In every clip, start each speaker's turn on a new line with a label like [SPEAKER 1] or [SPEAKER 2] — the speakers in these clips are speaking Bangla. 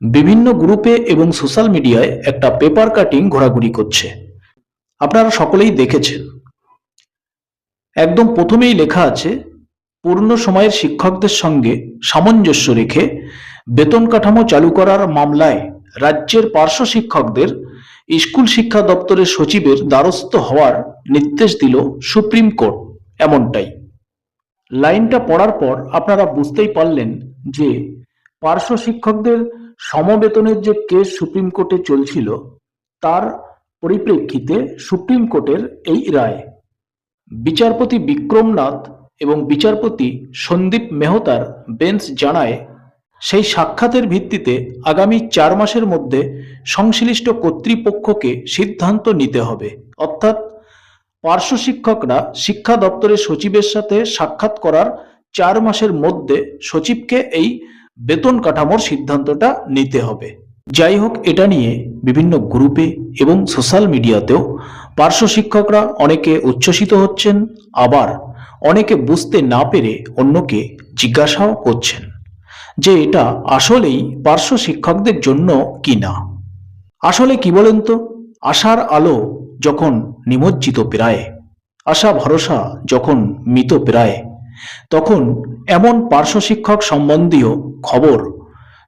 [SPEAKER 1] বিভিন্ন গ্রুপে এবং সোশ্যাল মিডিয়ায় একটা পেপার কাটিং ঘোরাঘুরি করছে। আপনারা সকলেই দেখেছেন। একদম প্রথমেই লেখা আছে, পূর্ণ সময়ের শিক্ষকদের সঙ্গে সামঞ্জস্য রেখে বেতন কাঠামো চালু করার মামলায় রাজ্যের পার্শ্ব শিক্ষকদের স্কুল শিক্ষা দপ্তরের সচিবের দ্বারস্থ হওয়ার নির্দেশ দিল সুপ্রিম কোর্ট, এমনটাই। লাইনটা পড়ার পর আপনারা বুঝতেই পারলেন যে পার্শ্ব শিক্ষকদের সমবেতনের যে কেস সুপ্রিম কোর্টে চলছিল, তার পরিপ্রেক্ষিতে সুপ্রিম কোর্টের এই রায়। বিচারপতি বিক্রমনাথ এবং বিচারপতি সন্দীপ মেহতার বেঞ্চ জানায়, সেই সাক্ষাতের ভিত্তিতে আগামী চার মাসের মধ্যে সংশ্লিষ্ট কর্তৃপক্ষকে সিদ্ধান্ত নিতে হবে। অর্থাৎ পার্শ্ব শিক্ষকরা শিক্ষা দপ্তরের সচিবের সাথে সাক্ষাৎ করার চার মাসের মধ্যে সচিবকে এই বেতন কাঠামোর সিদ্ধান্তটা নিতে হবে। যাই হোক, এটা নিয়ে বিভিন্ন গ্রুপে এবং সোশ্যাল মিডিয়াতেও পার্শ্ব শিক্ষকরা অনেকে উচ্ছ্বসিত হচ্ছেন, আবার অনেকে বুঝতে না পেরে অন্যকে জিজ্ঞাসাও করছেন যে এটা আসলেই পার্শ্ব শিক্ষকদের জন্য কি না। আসলে কি বলেন তো? আশার আলো যখন নিমজ্জিত প্রায়, আশা ভরসা যখন মৃত প্রায় তখন এমন পার্শ্ব শিক্ষক সম্বন্ধীয় খবর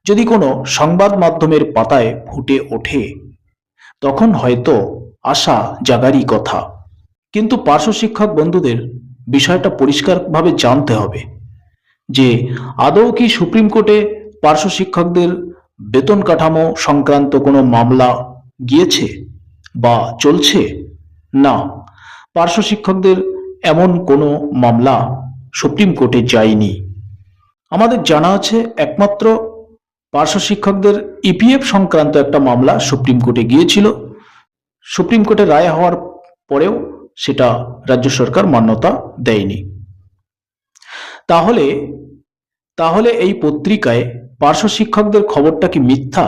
[SPEAKER 1] যদি কোনো সংবাদ মাধ্যমের পাতায় ফুটে ওঠে, তখন হয়তো আশা জাগারই কথা। কিন্তু পার্শ্ব শিক্ষক বন্ধুদের বিষয়টা পরিষ্কারভাবে জানতে হবে যে আদৌ কি সুপ্রিম কোর্টে পার্শ্ব শিক্ষকদের বেতন কাঠামো সংক্রান্ত কোনো মামলা গিয়েছে বা চলছে? না, পার্শ্ব শিক্ষকদের এমন কোনো মামলা সুপ্রিম কোর্টে যায়নি। আমাদের জানা আছে একমাত্র পার্শ্ব শিক্ষকদের ইপিএফ সংক্রান্ত একটা মামলা সুপ্রিম কোর্টে গিয়েছিল। সুপ্রিম কোর্টে রায় হওয়ার পরেও সেটা রাজ্য সরকার মান্যতা দেয়নি। তাহলে তাহলে এই পত্রিকায় পার্শ্ব শিক্ষকদের খবরটা কি মিথ্যা?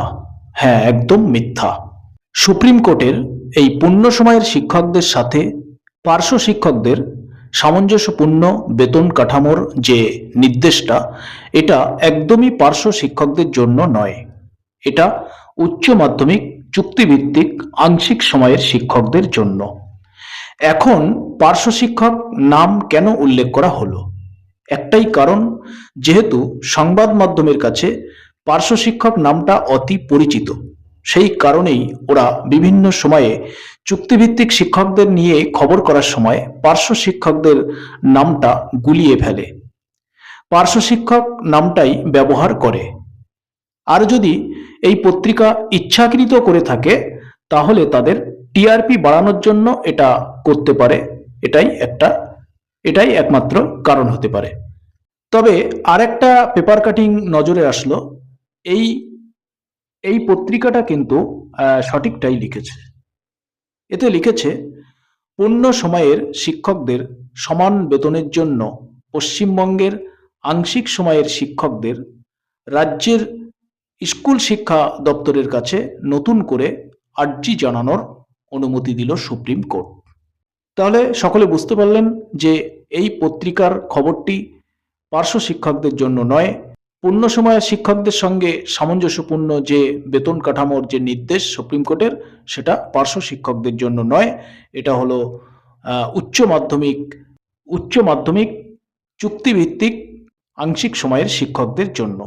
[SPEAKER 1] হ্যাঁ একদম মিথ্যা। সুপ্রিম কোর্টের এই পূর্ণ সময়ের শিক্ষকদের সাথে পার্শ্ব শিক্ষকদের সামঞ্জস্যপূর্ণ বেতন কাঠামোর যে নির্দেশটা, এটা একদমই পার্শ্ব শিক্ষকদের জন্য নয়। এটা উচ্চ মাধ্যমিক চুক্তিভিত্তিক আংশিক সময়ের শিক্ষকদের জন্য। এখন পার্শ্ব শিক্ষক নাম কেন উল্লেখ করা হলো? একটাই কারণ, যেহেতু সংবাদ মাধ্যমের কাছে পার্শ্ব শিক্ষক নামটা অতি পরিচিত। সেই কারণেই ওরা বিভিন্ন সময়ে চুক্তিভিত্তিক শিক্ষকদের নিয়ে খবর করার সময় পার্শ্ব শিক্ষকদের নামটা গুলিয়ে ফেলে। পার্শ্ব শিক্ষক নামটাই ব্যবহার করে। আর যদি এই পত্রিকা ইচ্ছাকৃত করে থাকে, তাহলে তাদের টিআরপি বাড়ানোর জন্য এটা করতে পারে। এটাই একটা, এটাই একমাত্র কারণ হতে পারে। তবে আরেকটা পেপার কাটিং নজরে আসলো, এই এই পত্রিকাটা কিন্তু সঠিকটাই লিখেছে। এতে লিখেছে, পূর্ণ সময়ের শিক্ষকদের সমান বেতনের জন্য পশ্চিমবঙ্গের আংশিক সময়ের শিক্ষকদের রাজ্যের স্কুল শিক্ষা দপ্তরের কাছে নতুন করে আর্জি জানানোর অনুমতি দিল সুপ্রিম কোর্ট। তাহলে সকলে বুঝতে পারলেন যে এই পত্রিকার খবরটি পার্শ্ব শিক্ষকদের জন্য নয় পূর্ণ সময়ে শিক্ষকদের সঙ্গে সামঞ্জস্যপূর্ণ যে বেতন কাঠামোর যে নির্দেশ সুপ্রিম কোর্টের, সেটা পার্শ্ব শিক্ষকদের জন্য নয়। এটা হলো উচ্চ মাধ্যমিক উচ্চ মাধ্যমিক চুক্তিভিত্তিক আংশিক সময়ের শিক্ষকদের জন্য।